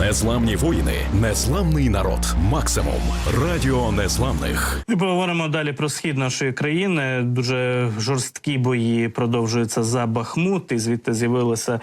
Незламні воїни, незламний народ. Максимум радіо незламних. Ми поговоримо далі про схід нашої країни. Дуже жорсткі бої продовжуються за Бахмут, і звідти з'явилися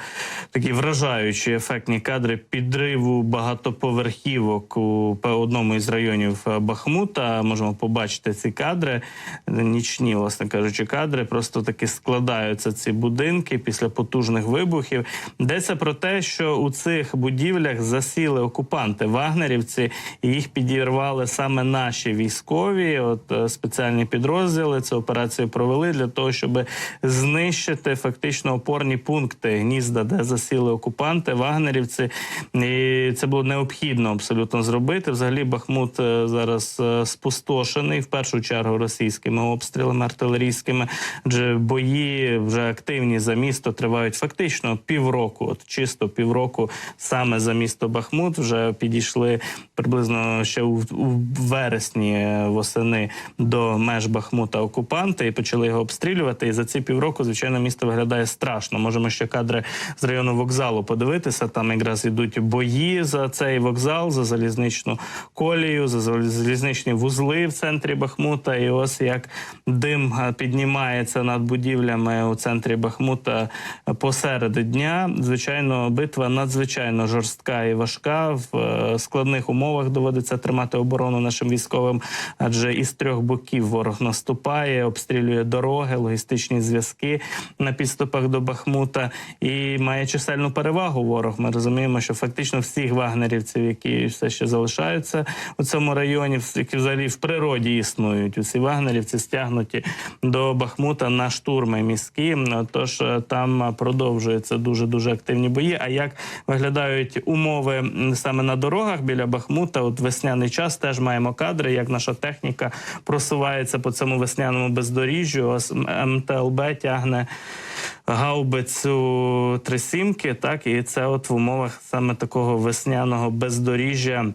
такі вражаючі ефектні кадри підриву багатоповерхівок у одному із районів Бахмута. Можемо побачити ці кадри. Нічні, власне кажучи, кадри. Просто таки складаються ці будинки після потужних вибухів. Йдеться про те, що у цих будівлях засіли окупанти вагнерівці, і їх підірвали саме наші військові. От е, спеціальні підрозділи цю операцію провели для того, щоб знищити фактично опорні пункти гнізда, де засіли окупанти, вагнерівці. І це було необхідно абсолютно зробити. Взагалі, Бахмут е, зараз е, спустошений в першу чергу російськими обстрілами артилерійськими. Адже бої вже активні за місто тривають фактично півроку. От чисто півроку саме за місто Бахмут вже підійшли приблизно ще у, вересні восени до меж Бахмута окупанти і почали його обстрілювати. І за ці півроку, звичайно, місто виглядає страшно. Можемо ще кадри з району вокзалу подивитися. Там якраз ідуть бої за цей вокзал, за залізничну колію, за залізничні вузли в центрі Бахмута. І ось як дим піднімається над будівлями у центрі Бахмута посеред дня. Звичайно, битва надзвичайно жорстка і важка. В е, складних умовах доводиться тримати оборону нашим військовим, адже із трьох боків ворог наступає, обстрілює дороги, логістичні зв'язки на підступах до Бахмута і має чисельну перевагу. Ворог. Ми розуміємо, що фактично всіх вагнерівців, які все ще залишаються у цьому районі, які взагалі в природі існують. Усі вагнерівці стягнуті до Бахмута на штурми міські. Тож е, там продовжуються дуже дуже активні бої. А як виглядають умови саме на дорогах біля Бахмута? От весняний час теж маємо кадри, як наша техніка просувається по цьому весняному бездоріжжю. Ось МТЛБ тягне гаубицю трисімки, так і це от в умовах саме такого весняного бездоріжжя.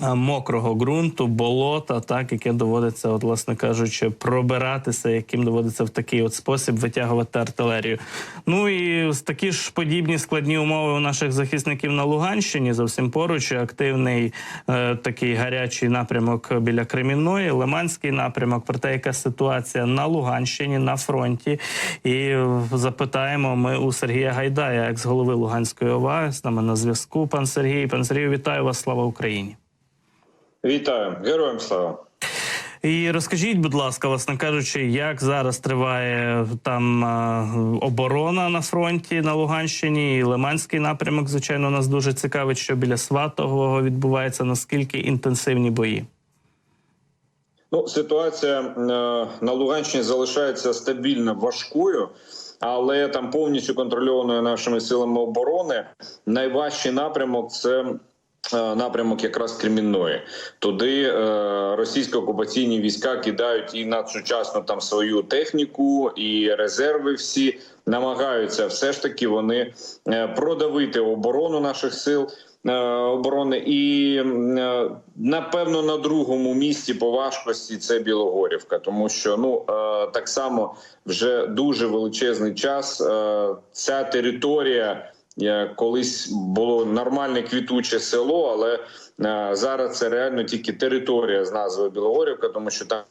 А, Мокрого ґрунту, болота, так яке доводиться, от, власне кажучи, пробиратися, яким доводиться в такий от спосіб витягувати артилерію. Ну і такі ж подібні складні умови у наших захисників на Луганщині. Зовсім поруч запорожний е, такий гарячий напрямок біля Кремінної, Лиманський напрямок. Про те, яка ситуація на Луганщині на фронті. І е, запитаємо ми у Сергія Гайдая, з голови Луганської ОВА, з нами на зв'язку. Пан Сергій, пан Сергію, вітаю вас! Слава Україні! Вітаю, героям слава. І розкажіть, будь ласка, власне кажучи, як зараз триває там е, оборона на фронті на Луганщині і Лиманський напрямок, звичайно, нас дуже цікавить, що біля Сватового відбувається, наскільки інтенсивні бої. Ну, ситуація е, на Луганщині залишається стабільно важкою, але там повністю контрольованою нашими силами оборони. Найважчий напрямок це. Е, Напрямок якраз Кремінної. туди е, російські окупаційні війська кидають і надсучасну там свою техніку, і резерви всі намагаються все ж таки вони е, продавити оборону наших сил е, оборони. І е, напевно на другому місці по важкості це Білогорівка, тому що ну е, так само вже дуже величезний час е, ця територія. Е, Колись було нормальне квітуче село, але е, зараз це реально тільки територія з назвою Білогорівка, тому що там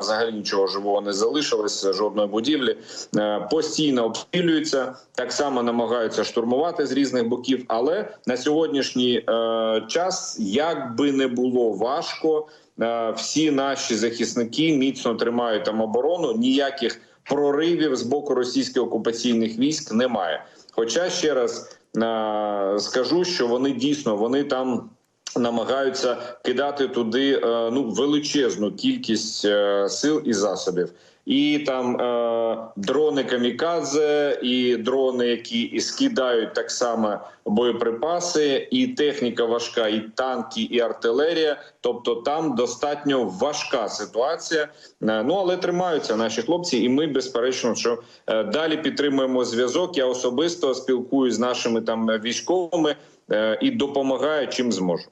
Взагалі нічого живого не залишилось, жодної будівлі Е, постійно обстрілюються, так само намагаються штурмувати з різних боків. Але на сьогоднішній час, як би не було важко, всі наші захисники міцно тримають там оборону. Ніяких проривів з боку російських окупаційних військ немає. Хоча ще раз скажу, що вони дійсно вони там намагаються кидати туди е, ну величезну кількість е, сил і засобів. І там е, дрони камікадзе, і дрони, які і скидають так само боєприпаси, і техніка важка, і танки, і артилерія. Тобто там достатньо важка ситуація. Е, ну але тримаються наші хлопці, і ми безперечно, що далі підтримуємо зв'язок. Я особисто спілкуюсь з нашими там військовими е, і допомагаю чим зможу.